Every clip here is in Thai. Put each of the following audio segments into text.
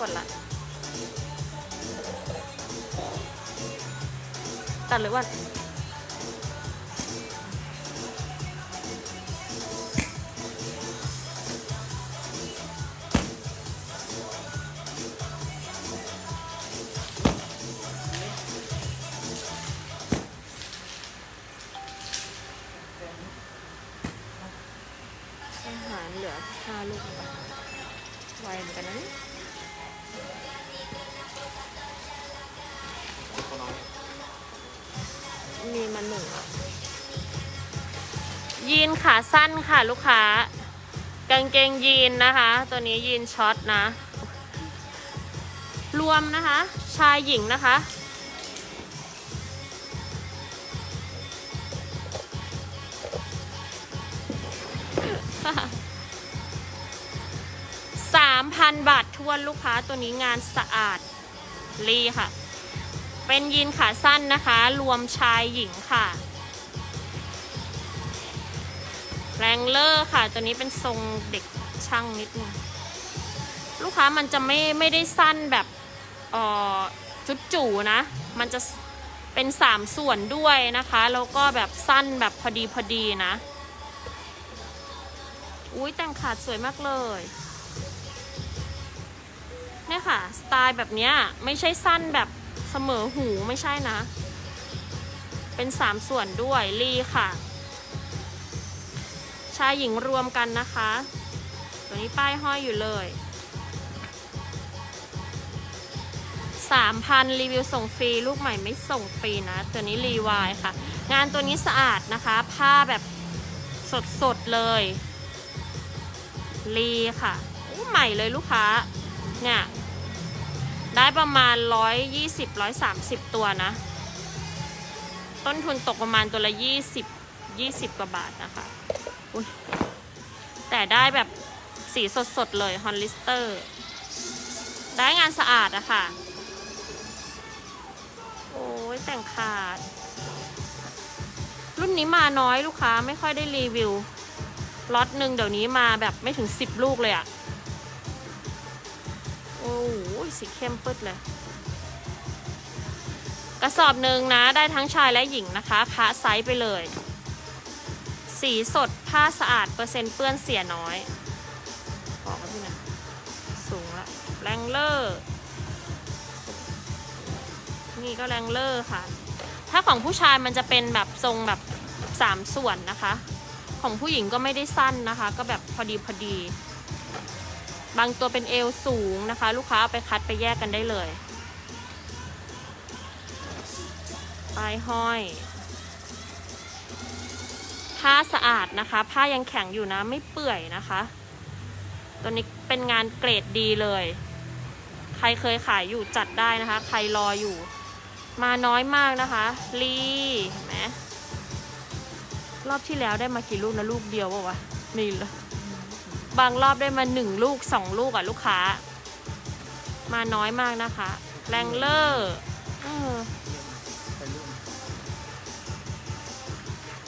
กดละ ตัดหรือว่าอาหารเหลือห้าลูกวไวเหมือนกันนะ ยีนขาสั้นค่ะลูกค้ากางเกงยีนนะคะ ตัวนี้ยีนช็อตนะ รวมนะคะ ชายหญิงนะคะ สามพันบาททวนลูกค้าตัวนี้งานสะอาดรีค่ะ เป็นยีนขาสั้นนะคะ รวมชายหญิงค่ะ แรงเลอร์ค่ะ ตัวนี้เป็นทรงเด็กช่างนิดนึงลูกค้ามันจะไม่ไม่ได้สั้นแบบเอ่อจุดจู่นะ มันจะเป็นสามส่วนด้วยนะคะ แล้วก็แบบสั้นแบบพอดีพอดีนะ อุ้ยแต่งขาดสวยมากเลยเนี่ยค่ะ สไตล์แบบเนี้ยไม่ใช่สั้นแบบเสมอหูไม่ใช่นะ เป็นสามส่วนด้วยรีค่ะายหญิงรวมกันนะคะ ตัวนี้ป้ายห้อยอยู่เลยสามพันรีวิวส่งฟรีลูกใหม่ไม่ส่งฟรีนะ ตัวนี้รีวายค่ะ งานตัวนี้สะอาดนะคะ ผ้าแบบสดๆเลยรีค่ะอู้ใหม่เลยลูกค้า เนี่ย ได้ประมาณ 120 130 ตัวนะ ต้นทุนตกประมาณตัวละ 20 20 กว่าบาทนะคะ แต่ได้แบบสีสดๆเลยฮอนลิสเตอร์ ได้งานสะอาดอะค่ะ โอ้ยแต่งขาด รุ่นนี้มาน้อยลูกค้าไม่ค่อยได้รีวิวล็อตหนึ่งเดี๋ยวนี้มาแบบไม่ถึง10ลูกเลยอะโอ้โหสีเข้มปึ๊ดเลย กระสอบหนึ่งนะได้ทั้งชายและหญิงนะคะคะไซส์ไปเลย สีสดผ้าสะอาดเปอร์เซ็นต์เปื้อนเสียน้อยบอกพี่นะสูงละแรงเลอร์นี่ก็แรงเลอร์ค่ะ ถ้าของผู้ชายมันจะเป็นแบบทรงแบบสามส่วนนะคะ ของผู้หญิงก็ไม่ได้สั้นนะคะ ก็แบบพอดีพอดี บางตัวเป็นเอวสูงนะคะ ลูกค้าเอาไปคัดไปแยกกันได้เลย ปลายห้อย ผ้าสะอาดนะคะ ผ้ายังแข็งอยู่นะไม่เปื่อยนะคะ ตัวนี้เป็นงานเกรดดีเลย ใครเคยขายอยู่จัดได้นะคะ ใครรออยู่ มาน้อยมากนะคะลีเห็นไหมรอบที่แล้วได้มากี่ลูกนะลูกเดียวปะวะนี่เลยบางรอบได้มาหนึ่งลูกสองลูกอะลูกค้า มาน้อยมากนะคะ แรงเลอร์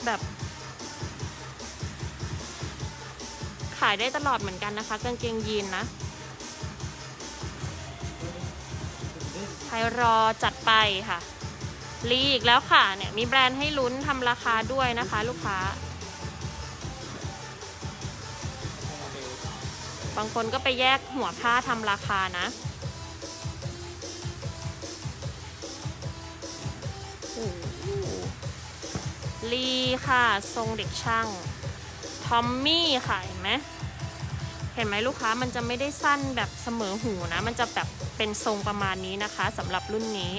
แบบายได้ตลอดเหมือนกันนะคะกางเกงยีนนะใครรอจัดไปค่ะ รีอีกแล้วค่ะเนี่ยมีแบรนด์ให้ลุ้นทำราคาด้วยนะคะลูกค้า บางคนก็ไปแยกหัวผ้าทำราคานะลีค่ะ ทรงเด็กช่าง ทอมมี่ค่ะเห็นไหม เห็นไหมลูกค้ามันจะไม่ได้สั้นแบบเสมอหูนะ มันจะแบบเป็นทรงประมาณนี้นะคะสำหรับรุ่นนี้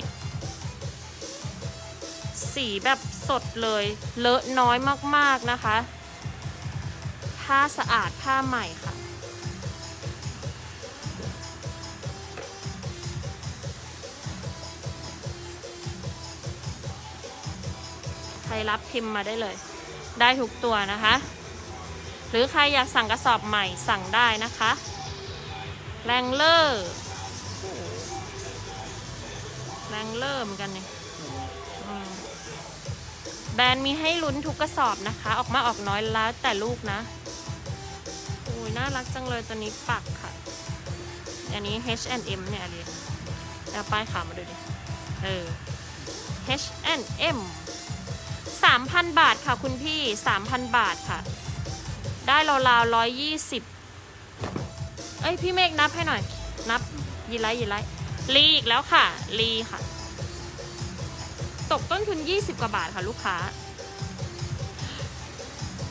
สีแบบสดเลย เลอะน้อยมากๆนะคะ ผ้าสะอาดผ้าใหม่ค่ะ ใครรับพิมพ์มาได้เลย ได้ทุกตัวนะคะ หรือใครอยากสั่งกระสอบใหม่สั่งได้นะคะแรงเลอร์แรงเลอร์เหมือนกันเนี่ยแบรนด์มีให้ลุ้นทุกกระสอบนะคะ ออกมาออกน้อยแล้วแต่ลูกนะโอ้ยน่ารักจังเลยตัวนี้ปักค่ะ อันนี้ H&M เนี่ยอะไรเอาป้ายขามาดูดิ เออ H&M 3,000 บาทค่ะคุณพี่ 3,000 บาทค่ะ ได้ราวๆร้อยยี่สิบเอ้ยพี่เมฆนับให้หน่อย นับยีไลท์ยีไลท์ลีอีกแล้วค่ะลีค่ะ ตกต้นทุน 20 กว่าบาทค่ะลูกค้า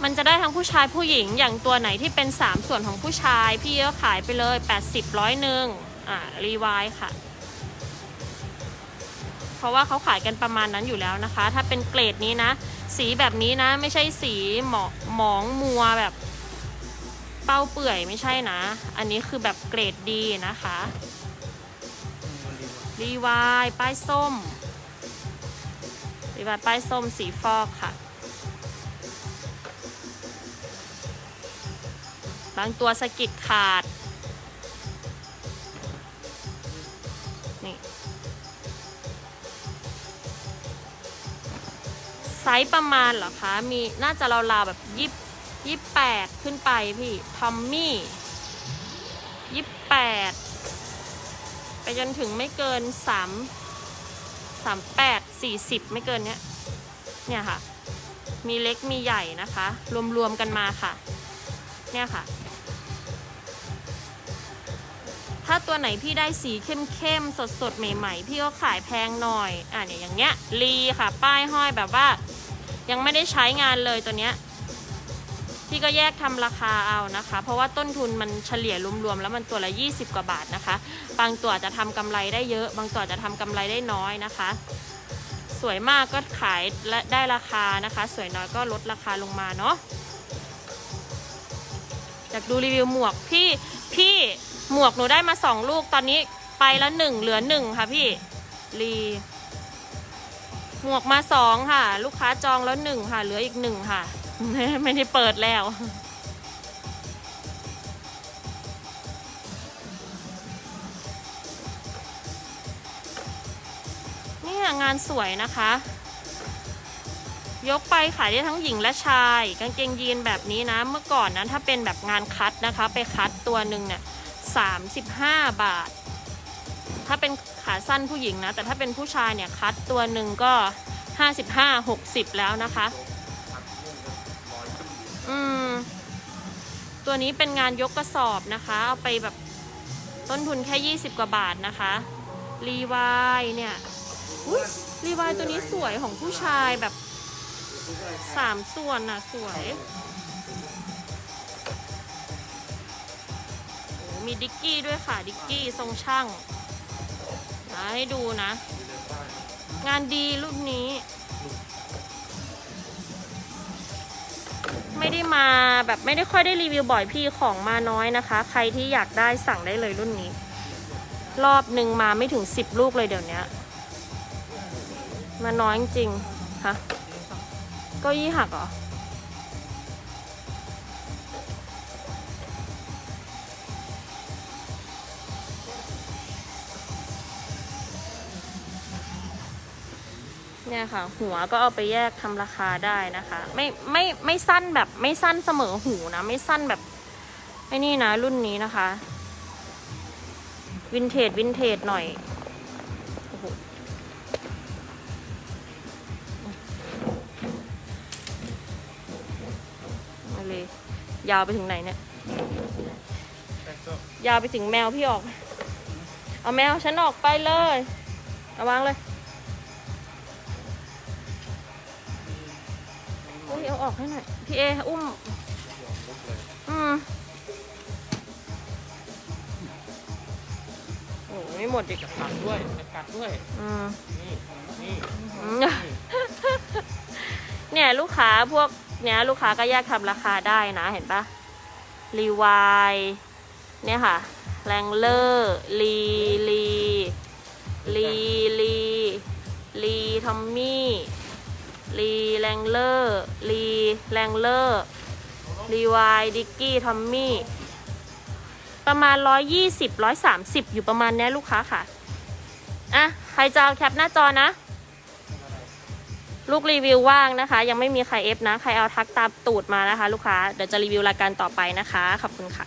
มันจะได้ทั้งผู้ชายผู้หญิงอย่างตัวไหนที่เป็น 3 ส่วนของผู้ชาย พี่ก็ขายไปเลย 80ร้อยหนึ่งอ่ารีวายค่ะ เพราะว่าเขาขายกันประมาณนั้นอยู่แล้วนะคะ ถ้าเป็นเกรดนี้นะ สีแบบนี้นะ ไม่ใช่สีหมอหมองมัวแบบเป้าเปื่อยไม่ใช่นะ อันนี้คือแบบเกรดดีนะคะรีวายป้ายส้มรีวายป้ายส้มสีฟอกค่ะ บางตัวสกิดขาด ไซส์ประมาณเหรอคะ มีน่าจะราวๆแบบยี่ยี่แปดขึ้นไปพี่ทอมมี่ยี่แปดไปจนถึงไม่เกินสามสามแปดสี่สิบไม่เกินเนี้ยเนี่ยค่ะ มีเล็กมีใหญ่นะคะ รวมๆกันมาค่ะ เนี่ยค่ะ ถ้าตัวไหนพี่ได้สีเข้มๆ สดๆ ใหม่ๆ พี่ก็ขายแพงหน่อย อะเนี่ยอย่างเงี้ยลีค่ะ ป้ายห้อยแบบว่า ยังไม่ได้ใช้งานเลยตัวเนี้ย พี่ก็แยกทำราคาเอานะคะ เพราะว่าต้นทุนมันเฉลี่ยรวมๆ แล้วมันตัวละ 20 กว่าบาทนะคะ บางตัวจะทำกำไรได้เยอะ บางตัวจจะทำกำไรได้น้อยนะคะ สวยมากก็ขายและได้ราคานะคะ สวยน้อยก็ลดราคาลงมาเนาะอยากดูรีวิวหมวกพี่พี่ หมวกหนูได้มาสองลูกตอนนี้ไปแล้วหนึ่งเหลือหนึ่งค่ะพี่รีหมวกมาสองค่ะ ลูกค้าจองแล้วหนึ่งค่ะ เหลืออีกหนึ่งค่ะ ไม่ได้เปิดแล้วเนี่ยงานสวยนะคะ ยกไปขายได้ทั้งหญิงและชาย กางเกงยีนแบบนี้นะ เมื่อก่อนนะถ้าเป็นแบบงานคัดนะคะ ไปคัดตัวหนึ่งเนี่ย สามสิบห้าบาท ถ้าเป็นขาสั้นผู้หญิงนะ แต่ถ้าเป็นผู้ชายเนี่ยคัดตัวหนึ่งก็ห้าสิบห้าหกสิบแล้วนะคะ อืม ตัวนี้เป็นงานยกกระสอบนะคะ เอาไปแบบต้นทุนแค่ 20 กว่าบาทนะคะรีวายเนี่ยอุ๊ยรีวายตัวนี้สวยของผู้ชายแบบสามส่วนน่ะ สวย มีดิกกี้ด้วยค่ะ ดิกกี้ทรงช่างนะให้ดูนะ งานดีรุ่นนี้ ไม่ได้มาแบบไม่ได้ค่อยได้รีวิวบ่อยพี่ของมาน้อยนะคะ ใครที่อยากได้สั่งได้เลยรุ่นนี้ รอบหนึ่งมาไม่ถึงสิบลูกเลยเดี๋ยวนี้มาน้อยจริงฮะก็ยี่หักเหรอ เนี่ยค่ะ หัวก็เอาไปแยกทำราคาได้นะคะ ไม่ไม่ไม่สั้นแบบไม่สั้นเสมอหูนะ ไม่สั้นแบบไอ้นี่นะ รุ่นนี้นะคะ วินเทจวินเทจหน่อยโอ้โหมาเลยยาวไปถึงไหนเนี่ย ยาวไปถึงแมวพี่ออก เอาแมวฉันออกไปเลย เอาวางเลย อุ้ยเอาออกให้หน่อยพี่เออุ้มอืมโอ้ไม่หมดอีกกัดด้วยกัดด้วยอืมนี่นี่อืมเนี่ยลูกค้าพวกเนี้ยลูกค้าก็แยกทำราคาได้นะเห็นปะรีวายเนี่ยค่ะแรงเลอร์ลีลีลีลีลีทอมมี่ ลีแรงเลอร์ลีแรงเลอร์รีวายดิกกี้ทอมมี่ประมาณ 120 130 อยู่ประมาณเนี้ยลูกค้าค่ะ อะ ใครจะเอาแคปหน้าจอนะ ลูกรีวิวว่างนะคะ ยังไม่มีใครเอฟนะ ใครเอาทักตามตูดมานะคะ ลูกค้า เดี๋ยวจะรีวิวรายการต่อไปนะคะ ขอบคุณค่ะ